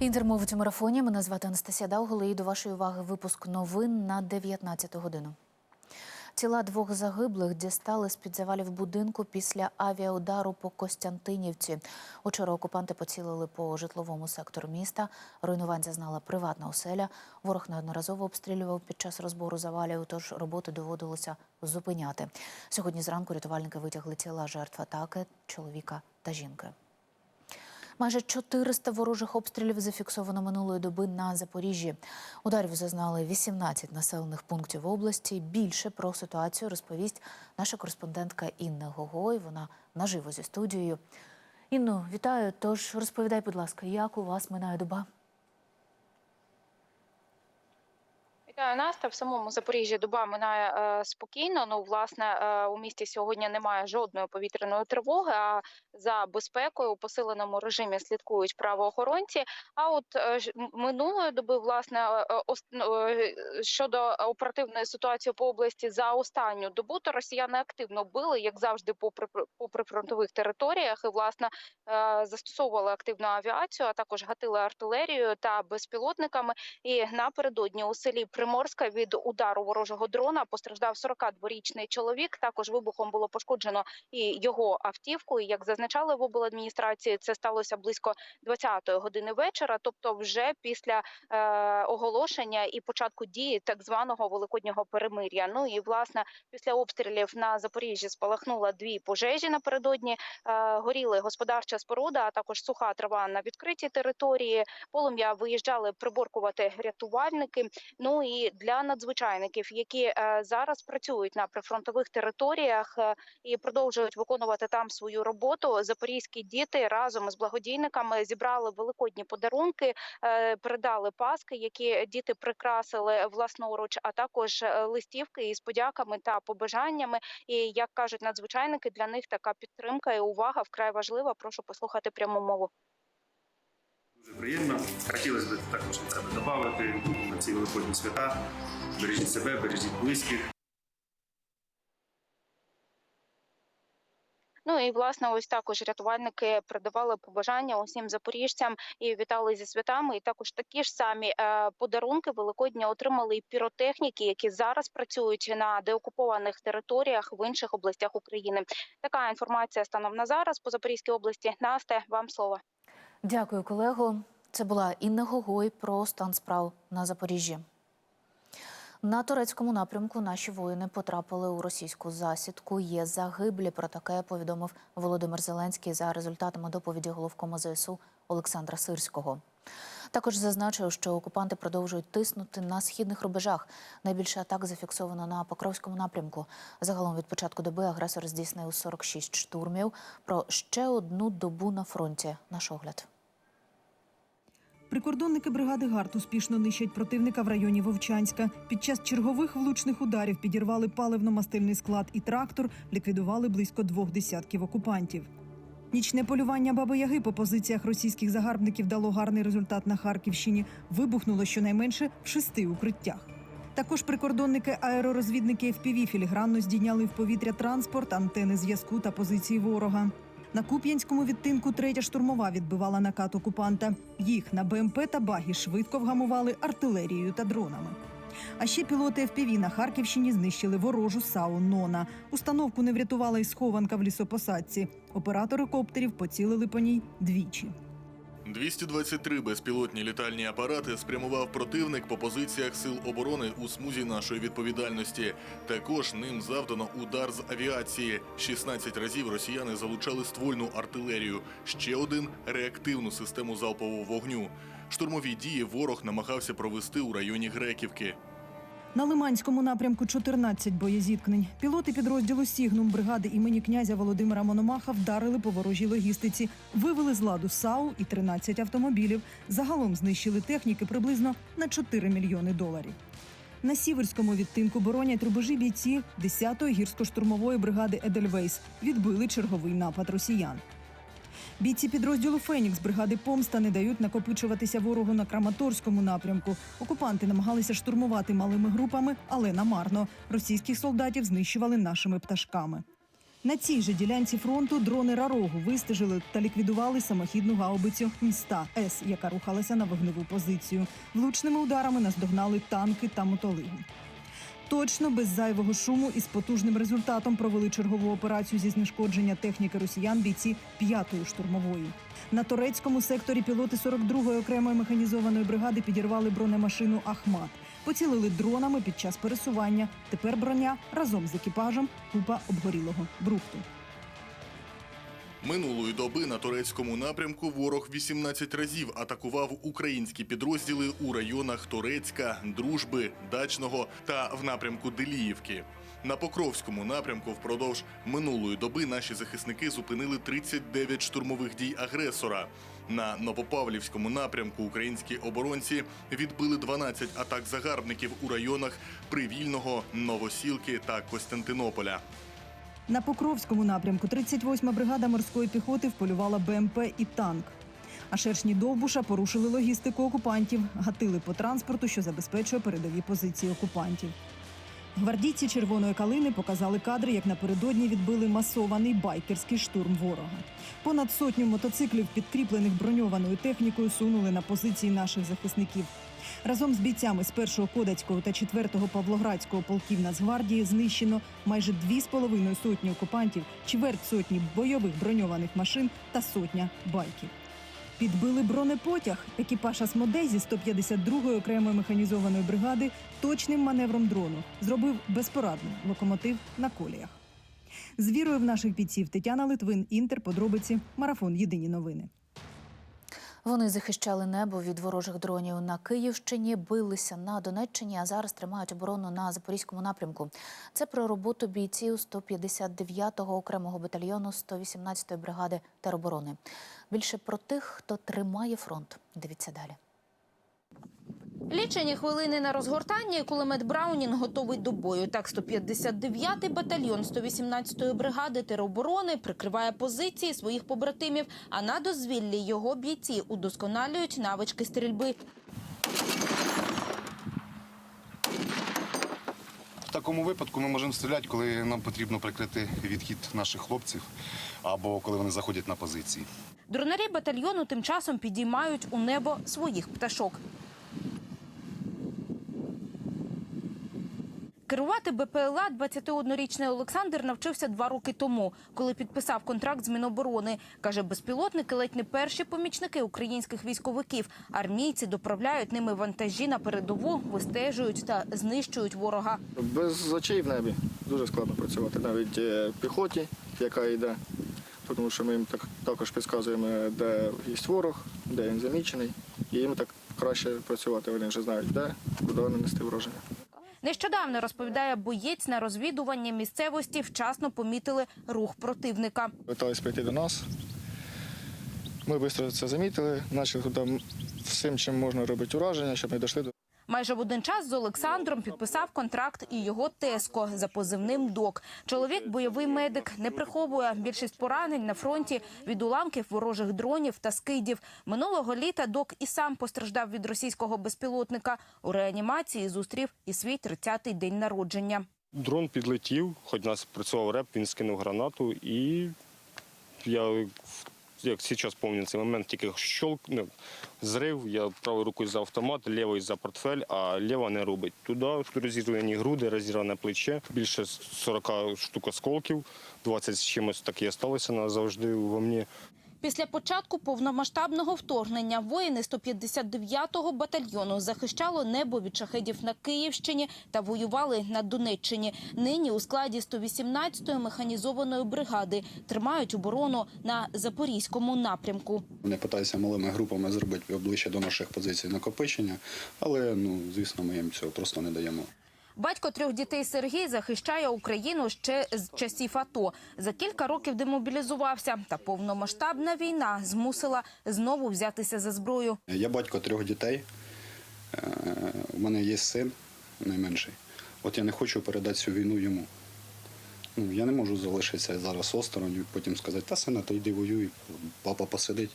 Інтермовить у марафоні. Мене звати Анастасія Дауголи. І до вашої уваги випуск новин на 19 годину. Тіла двох загиблих дістали з-під завалів будинку після авіаудару по Костянтинівці. Учора окупанти поцілили по житловому сектору міста. Руйнувань зазнала приватна оселя. Ворог неодноразово обстрілював під час розбору завалів, тож роботи доводилося зупиняти. Сьогодні зранку рятувальники витягли тіла жертв атаки чоловіка та жінки. Майже 400 ворожих обстрілів зафіксовано минулої доби на Запоріжжі. Ударів зазнали 18 населених пунктів області. Більше про ситуацію розповість наша кореспондентка Інна Гогой. Вона наживо зі студією. Інно, вітаю. Тож розповідай, будь ласка, як у вас минає доба? Настя. В самому Запоріжжі доба минає е, спокійно. Ну, власне, е, у місті сьогодні немає жодної повітряної тривоги. А за безпекою у посиленому режимі слідкують правоохоронці. А от е, минулої доби, власне, е, е, е, щодо оперативної ситуації по області за останню добу, то росіяни активно били, як завжди, по при- по прифронтових територіях. І власне е, застосовували активну авіацію, а також гатили артилерією та безпілотниками. І напередодні у селі Приморська від удару ворожого дрона постраждав 42-річний чоловік. Також вибухом було пошкоджено і його автівку. І як зазначали в обладміністрації, це сталося близько 20-ї години вечора, тобто вже після е, оголошення і початку дії так званого великоднього перемир'я. Ну і власне після обстрілів на Запоріжжі спалахнуло дві пожежі напередодні. Е, горіли господарча споруда, а також суха трава на відкритій території. Полум'я виїжджали приборкувати рятувальники. Ну і для надзвичайників, які е, зараз працюють на прифронтових територіях е, і продовжують виконувати там свою роботу. Запорізькі діти разом із благодійниками зібрали великодні подарунки, е, передали паски, які діти прикрасили власноруч, а також листівки із подяками та побажаннями. І як кажуть надзвичайники, для них така підтримка і увага вкрай важлива. Прошу послухати пряму мову. Дуже приємно. Хотілося б також додати ці великодні свята. Бережіть себе, бережіть близьких. Ну і власне, ось також рятувальники передавали побажання усім запоріжцям і вітали зі святами. І також такі ж самі е, подарунки великодні отримали і піротехніки, які зараз працюють на деокупованих територіях в інших областях України. Така інформація станом на зараз по Запорізькій області. Насте, вам слово. Дякую, колего. Це була Інна Гогой про стан справ на Запоріжжі. На турецькому напрямку наші воїни потрапили у російську засідку. Є загиблі. Про таке повідомив Володимир Зеленський за результатами доповіді головкома ЗСУ Олександра Сирського. Також зазначив, що окупанти продовжують тиснути на східних рубежах. Найбільше атак зафіксовано на Покровському напрямку. Загалом від початку доби агресор здійснив 46 штурмів. Про ще одну добу на фронті. Наш огляд. Прикордонники бригади ГАРД успішно нищать противника в районі Вовчанська. Під час чергових влучних ударів підірвали паливно-мастильний склад і трактор, ліквідували близько двох десятків окупантів. Нічне полювання Баби Яги по позиціях російських загарбників дало гарний результат на Харківщині. Вибухнуло щонайменше в шести укриттях. Також прикордонники аеророзвідники ФПВ філігранно здійняли в повітря транспорт, антени зв'язку та позиції ворога. На Куп'янському відтинку третя штурмова відбивала накат окупанта. Їх на БМП та багі швидко вгамували артилерією та дронами. А ще пілоти ФПВ на Харківщині знищили ворожу САУ Нона. Установку не врятувала й схованка в лісопосадці. Оператори коптерів поцілили по ній двічі. 223 безпілотні літальні апарати спрямував противник по позиціях сил оборони у смузі нашої відповідальності. Також ним завдано удар з авіації. 16 разів росіяни залучали ствольну артилерію, ще один реактивну систему залпового вогню. Штурмові дії ворог намагався провести у районі Греківки. На Лиманському напрямку 14 боєзіткнень. Пілоти підрозділу Сігнум бригади імені князя Володимира Мономаха вдарили по ворожій логістиці, вивели з ладу САУ і 13 автомобілів. Загалом знищили техніки приблизно на 4 мільйони доларів. На сіверському відтинку боронять рубежі бійці 10-ї гірсько-штурмової бригади Едельвейс. Відбили черговий напад росіян. Бійці підрозділу Фенікс бригади Помста не дають накопичуватися ворогу на Краматорському напрямку. Окупанти намагалися штурмувати малими групами, але намарно. Російських солдатів знищували нашими пташками. На цій же ділянці фронту дрони Рарогу вистежили та ліквідували самохідну гаубицю Мста С, яка рухалася на вогневу позицію. Влучними ударами наздогнали танки та мотолиги. Точно без зайвого шуму і з потужним результатом провели чергову операцію зі знешкодження техніки росіян бійці п'ятої штурмової. На турецькому секторі пілоти 42-ї окремої механізованої бригади підірвали бронемашину Ахмат. Поцілили дронами під час пересування. Тепер броня разом з екіпажем купа обгорілого брухту. Минулої доби на турецькому напрямку ворог 18 разів атакував українські підрозділи у районах Турецька, Дружби, Дачного та в напрямку Деліївки. На Покровському напрямку впродовж минулої доби наші захисники зупинили 39 штурмових дій агресора. На Новопавлівському напрямку українські оборонці відбили 12 атак загарбників у районах Привільного, Новосілки та Костянтинополя. На Покровському напрямку 38-ма бригада морської піхоти вполювала БМП і танк. А шершні Довбуша порушили логістику окупантів, гатили по транспорту, що забезпечує передові позиції окупантів. Гвардійці червоної калини показали кадри, як напередодні відбили масований байкерський штурм ворога. Понад сотню мотоциклів, підкріплених броньованою технікою, сунули на позиції наших захисників. Разом з бійцями з 1-го Кодацького та 4-го Павлоградського полків Нацгвардії знищено майже дві з половиною сотні окупантів, чверть сотні бойових броньованих машин та сотня байків. Підбили бронепотяг. Екіпаж Асмодезі 152-ї окремої механізованої бригади точним маневром дрону зробив безпорадний локомотив на коліях. З вірою в наших бійців Тетяна Литвин, Інтер, подробиці, марафон. Єдині новини. Вони захищали небо від ворожих дронів на Київщині, билися на Донеччині, а зараз тримають оборону на запорізькому напрямку. Це про роботу бійців 159-го окремого батальйону 118-ї бригади тероборони. Більше про тих, хто тримає фронт. Дивіться далі. Лічені хвилини на розгортання, і кулемет Браунінг готовий до бою. Так, 159-й батальйон 118-ї бригади тероборони прикриває позиції своїх побратимів. А на дозвіллі його бійці удосконалюють навички стрільби. В такому випадку ми можемо стріляти, коли нам потрібно прикрити відхід наших хлопців або коли вони заходять на позиції. Дронарі батальйону тим часом підіймають у небо своїх пташок. Керувати БПЛА 21-річний Олександр навчився два роки тому, коли підписав контракт з Міноборони. Каже, безпілотники ледь не перші помічники українських військовиків. Армійці доправляють ними вантажі на передову, вистежують та знищують ворога. Без очей в небі дуже складно працювати, навіть е, піхоті, яка йде, тому що ми їм так, також підказуємо, де є ворог, де він замічений, і їм так краще працювати. Вони вже знають, де, куди нанести враження. Нещодавно розповідає боєць на розвідуванні місцевості. Вчасно помітили рух противника. Питались прийти до нас. Ми швидко це замітили, почали туди всім, чим можна робити ураження, щоб не дійшли до Майже в один час з Олександром підписав контракт і його Теско за позивним ДОК. Чоловік бойовий медик не приховує більшість поранень на фронті від уламків ворожих дронів та скидів. Минулого літа док і сам постраждав від російського безпілотника. У реанімації зустрів і свій 30-й день народження. Дрон підлетів, хоч нас працював реп, він скинув гранату, і я, як зараз пам'ятаю цей момент, тільки щолкнув, зрив, я правою рукою за автомат, лівою за портфель, а ліва не робить. Туди розірвані груди, розірване плече, більше 40 штук осколків, 20 з чимось так і залишилося назавжди во мені. Після початку повномасштабного вторгнення воїни 159-го батальйону захищало небо від шахедів на Київщині та воювали на Донеччині. Нині у складі 118-ї механізованої бригади тримають оборону на запорізькому напрямку. Вони питаються малими групами зробити ближче до наших позицій накопичення, але ну звісно, ми їм цього просто не даємо. Батько трьох дітей Сергій захищає Україну ще з часів АТО. За кілька років демобілізувався, та повномасштабна війна змусила знову взятися за зброю. Я батько трьох дітей. Е, У мене є син найменший. От я не хочу передати цю війну йому. Ну, я не можу залишитися зараз осторонь і потім сказати, та сина, то йди воюй, папа посидить.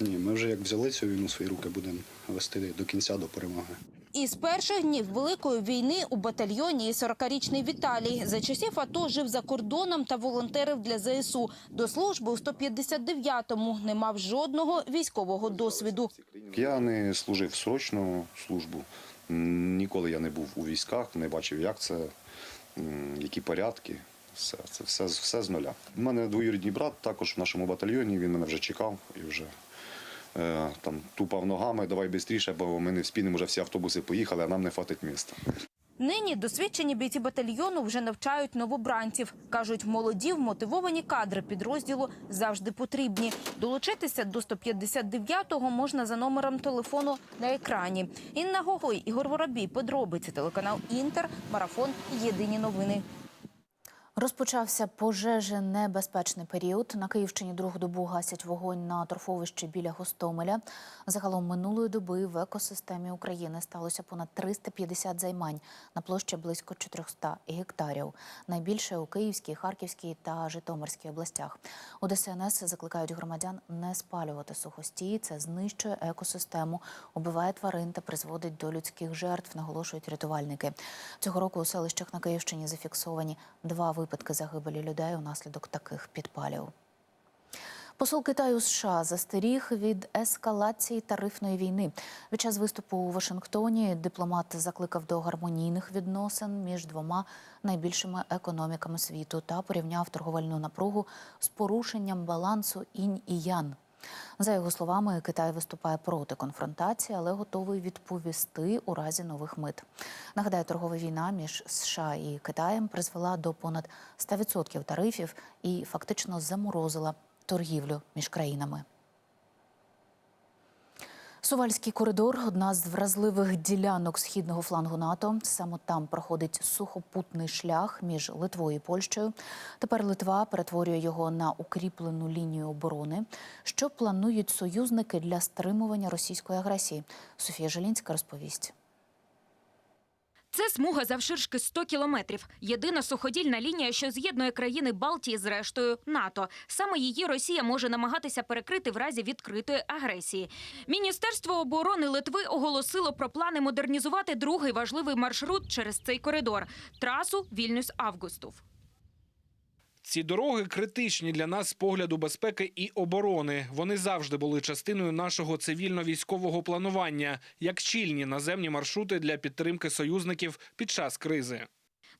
Ні, ми вже як взяли цю війну свої руки, будемо вести до кінця до перемоги. Із перших днів великої війни у батальйоні і 40-річний Віталій. За часів АТО жив за кордоном та волонтерив для ЗСУ. До служби у 159-му не мав жодного військового досвіду. Я не служив срочну службу. Ніколи я не був у військах, не бачив, як це, які порядки. Все, це все, все з нуля. У мене двоюрідний брат також в нашому батальйоні. Він мене вже чекав і вже там тупав ногами, давай швидше, бо ми не вспінемо, вже всі автобуси поїхали, а нам не хватить міста. Нині досвідчені бійці батальйону вже навчають новобранців. Кажуть, молоді вмотивовані кадри підрозділу завжди потрібні. Долучитися до 159-го можна за номером телефону на екрані. Інна Гогой, Ігор Воробій, подробиці, телеканал Інтер, марафон, єдині новини. Розпочався пожежонебезпечний період. На Київщині другу добу гасять вогонь на торфовищі біля Гостомеля. Загалом минулої доби в екосистемі України сталося понад 350 займань на площі близько 400 гектарів. Найбільше у Київській, Харківській та Житомирській областях. У ДСНС закликають громадян не спалювати сухостій. Це знищує екосистему, убиває тварин та призводить до людських жертв, наголошують рятувальники. Цього року у селищах на Київщині зафіксовані два випадки загибелі людей унаслідок таких підпалів. Посол Китаю США застеріг від ескалації тарифної війни. Під час виступу у Вашингтоні дипломат закликав до гармонійних відносин між двома найбільшими економіками світу та порівняв торговельну напругу з порушенням балансу інь і ян. За його словами, Китай виступає проти конфронтації, але готовий відповісти у разі нових мит. Нагадаю, торгова війна між США і Китаєм призвела до понад 100% тарифів і фактично заморозила торгівлю між країнами. Сувальський коридор одна з вразливих ділянок східного флангу НАТО. Саме там проходить сухопутний шлях між Литвою і Польщею. Тепер Литва перетворює його на укріплену лінію оборони. Що планують союзники для стримування російської агресії? Софія Желінська розповість. Це смуга завширшки 100 кілометрів. Єдина суходільна лінія, що з'єднує країни Балтії з рештою НАТО. Саме її Росія може намагатися перекрити в разі відкритої агресії. Міністерство оборони Литви оголосило про плани модернізувати другий важливий маршрут через цей коридор трасу Вільнюс-Августов. Ці дороги критичні для нас з погляду безпеки і оборони. Вони завжди були частиною нашого цивільно-військового планування, як щільні наземні маршрути для підтримки союзників під час кризи.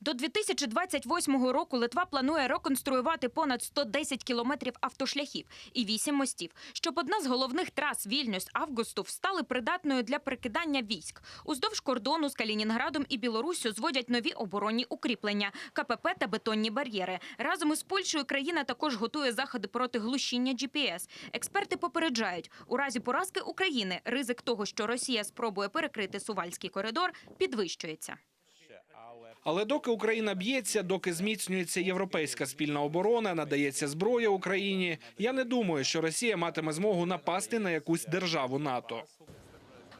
До 2028 року Литва планує реконструювати понад 110 кілометрів автошляхів і 8 мостів, щоб одна з головних трас Вільнюс-Августов стали придатною для перекидання військ. Уздовж кордону з Калінінградом і Білоруссю зводять нові оборонні укріплення, КПП та бетонні бар'єри. Разом із Польщею країна також готує заходи проти глушіння GPS. Експерти попереджають, у разі поразки України ризик того, що Росія спробує перекрити Сувальський коридор, підвищується. Але доки Україна б'ється, доки зміцнюється європейська спільна оборона, надається зброя Україні. Я не думаю, що Росія матиме змогу напасти на якусь державу НАТО.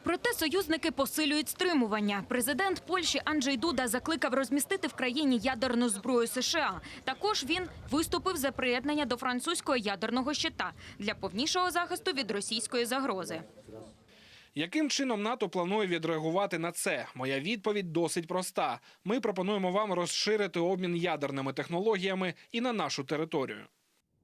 Проте союзники посилюють стримування. Президент Польщі Анджей Дуда закликав розмістити в країні ядерну зброю США. Також він виступив за приєднання до французького ядерного щита для повнішого захисту від російської загрози. Яким чином НАТО планує відреагувати на це? Моя відповідь досить проста. Ми пропонуємо вам розширити обмін ядерними технологіями і на нашу територію.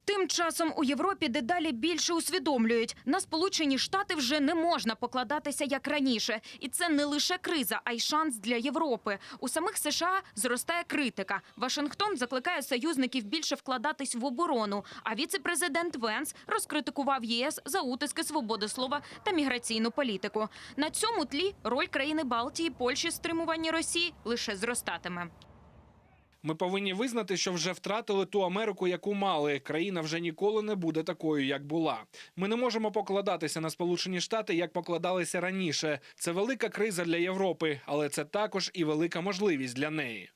Тим часом у Європі дедалі більше усвідомлюють, на Сполучені Штати вже не можна покладатися як раніше, і це не лише криза, а й шанс для Європи. У самих США зростає критика. Вашингтон закликає союзників більше вкладатись в оборону. А віце-президент Венс розкритикував ЄС за утиски свободи слова та міграційну політику. На цьому тлі роль країни Балтії, Польщі стримуванні Росії лише зростатиме. Ми повинні визнати, що вже втратили ту Америку, яку мали. Країна вже ніколи не буде такою, як була. Ми не можемо покладатися на Сполучені Штати, як покладалися раніше. Це велика криза для Європи, але це також і велика можливість для неї.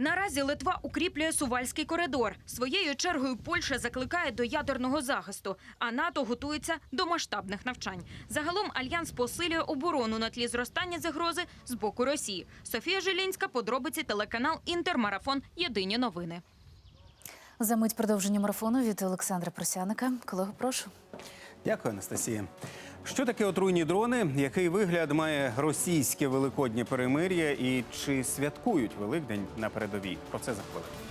Наразі Литва укріплює Сувальський коридор. Своєю чергою Польща закликає до ядерного захисту, а НАТО готується до масштабних навчань. Загалом альянс посилює оборону на тлі зростання загрози з боку Росії. Софія Жилінська, подробиці телеканал Інтермарафон. Єдині новини. За мить продовження марафону від Олександра Просяника. Колего, прошу. Дякую, Анастасія. Що таке отруйні дрони? Який вигляд має російське великоднє перемир'я? І чи святкують Великдень на передовій? Про це за хвилину.